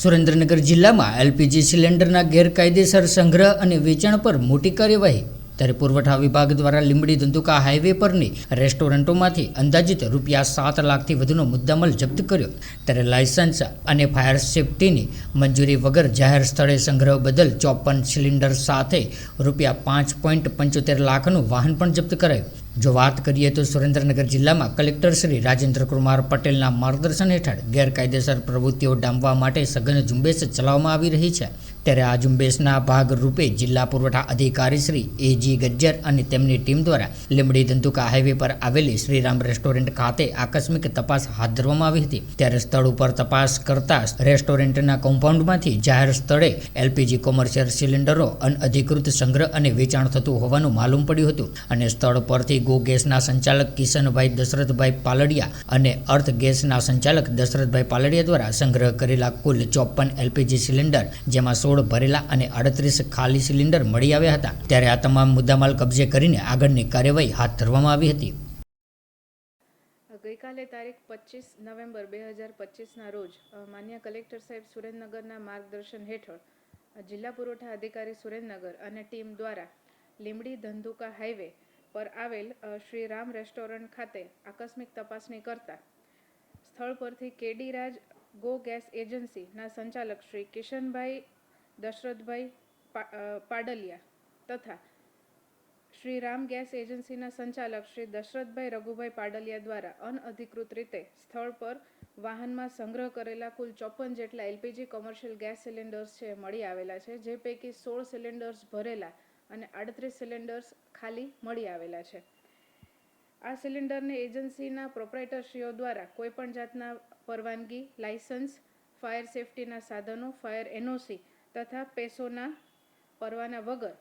સુરેન્દ્રનગર જિલ્લામાં એલપીજી સિલિન્ડરના ગેરકાયદેસર સંગ્રહ અને વેચાણ પર મોટી કાર્યવાહી. ત્યારે પુરવઠા વિભાગ દ્વારા લીંબડી ધંધુકા હાઈવે પરની રેસ્ટોરન્ટોમાંથી અંદાજિત રૂપિયા સાત લાખથી વધુનો મુદ્દામાલ જપ્ત કર્યો. ત્યારે લાયસન્સ અને ફાયર સેફટીની મંજૂરી વગર જાહેર સ્થળે સંગ્રહ બદલ ચોપન સિલિન્ડર સાથે રૂપિયા પાંચ પોઈન્ટ પંચોતેર લાખનું વાહન પણ જપ્ત કરાયું. જો વાત કરીએ તો સુરેન્દ્રનગર જિલ્લામાં કલેક્ટર શ્રી રાજેન્દ્ર કુમાર પટેલના માર્ગદર્શન હેઠળ ગેરકાયદેસર પ્રવૃત્તિઓ ડામવા માટે સઘન ઝુંબેશ ચલાવવામાં આવી રહી છે. ત્યારે આ ઝુંબેશના ભાગ રૂપે જિલ્લા પુરવઠા અધિકારી શ્રી એજી ગજ્જર અને તેમની ટીમ દ્વારા લીંબડી ધંધુકા હાઈવે પર આવેલી શ્રીરામ રેસ્ટોરન્ટ ખાતે આકસ્મિક તપાસ હાથ ધરવામાં આવી હતી. ત્યારે સ્થળ ઉપર તપાસ કરતા રેસ્ટોરન્ટના કમ્પાઉન્ડમાંથી જાહેર સ્થળે એલપીજી કોમર્શિયલ સિલિન્ડરો, અનઅધિકૃત સંગ્રહ અને વેચાણ થતું હોવાનું માલુમ પડ્યું હતું અને સ્થળ પરથી ગો ગેસના સંચાલક કિશનભાઈ દશરથભાઈ પાલડિયા અને અર્થ ગેસના સંચાલક દશરથભાઈ પાલડિયા દ્વારા સંગ્રહ કરેલા કુલ ચોપન એલપીજી સિલિન્ડર, જેમાં સોળ ભરેલા અને અડત્રીસ ખાલી સિલિન્ડર મળી આવ્યા હતા, ત્યારે આ તમામ મુદ્દામાલ કબજે કરીને આગળની કાર્યવાહી હાથ ધરવામાં આવી હતી. ગઈકાલે તારીખ પચીસ નવેમ્બર બે હજાર પચીસના રોજ માન્ય કલેક્ટર સાહેબ સુરેન્દ્રનગરના માર્ગદર્શન હેઠળ જિલ્લા પુરવઠા અધિકારી સુરેન્દ્રનગર અને ટીમ દ્વારા લીમડી ધંધુકા હાઈવે પર આવેલ શ્રી રામ રેસ્ટોરન્ટ ખાતે આકસ્મિક તપાસણી કરતા સ્થળ પરથી કેડી રાજ ગો ગેસ એજન્સીના સંચાલક શ્રી કિશનભાઈ દશરથભાઈ પાડલિયા તથા શ્રી રામ ગેસ એજન્સીના સંચાલક શ્રી દશરથભાઈ રઘુભાઈ પાડલિયા દ્વારા અનઅધિકૃત રીતે સ્થળ પર વાહનમાં સંગ્રહ કરેલા કુલ ચોપન જેટલા એલપીજી કોમર્શિયલ ગેસ સિલિન્ડર્સ છે મળી આવેલા છે, જે પૈકી સોળ સિલિન્ડર્સ ભરેલા અને આડત્રીસ સિલિન્ડર્સ ખાલી મળી આવેલા છે. આ સિલિન્ડરને એજન્સીના પ્રોપરાઇટરશ્રીઓ દ્વારા કોઈપણ જાતના પરવાનગી લાયસન્સ ફાયર સેફટીના સાધનો, ફાયર એનઓસી તથા પેસોના પરવાના વગર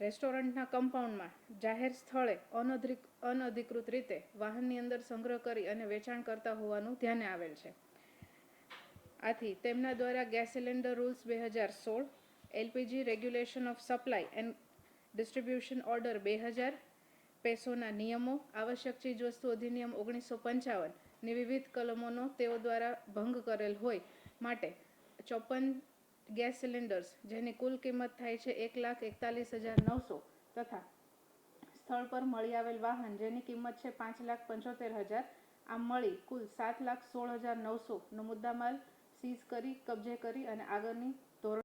રેસ્ટોરન્ટના કમ્પાઉન્ડમાં જાહેર સ્થળે અનધિક અનઅધિકૃત રીતે વાહનની અંદર સંગ્રહ કરી અને વેચાણ કરતા હોવાનું ધ્યાને આવેલ છે. આથી તેમના દ્વારા ગેસ સિલિન્ડર રૂલ્સ બે હજાર સોળ, LPG regulation of supply and distribution order બે હજાર, પેસોના નિયમો, આવશ્યક ચીજવસ્તુ અધિનિયમ ઓગણીસો પંચાવનની વિવિધ કલમોનો તેઓ દ્વારા ભંગ કરેલ હોય માટે ચોપન ગેસ સિલિન્ડર્સ, જેની કુલ કિંમત થાય છે એક લાખ એકતાલીસ હજાર નવસો તથા સ્થળ પર મળી આવેલ વાહન, જેની કિંમત છે પાંચ લાખ પંચોતેર હજાર. આમ મળી કુલ સાત લાખ સોળ હજાર નવસોનો મુદ્દામાલ સીઝ કરી, કબજે કરી અને આગળની ધોરણ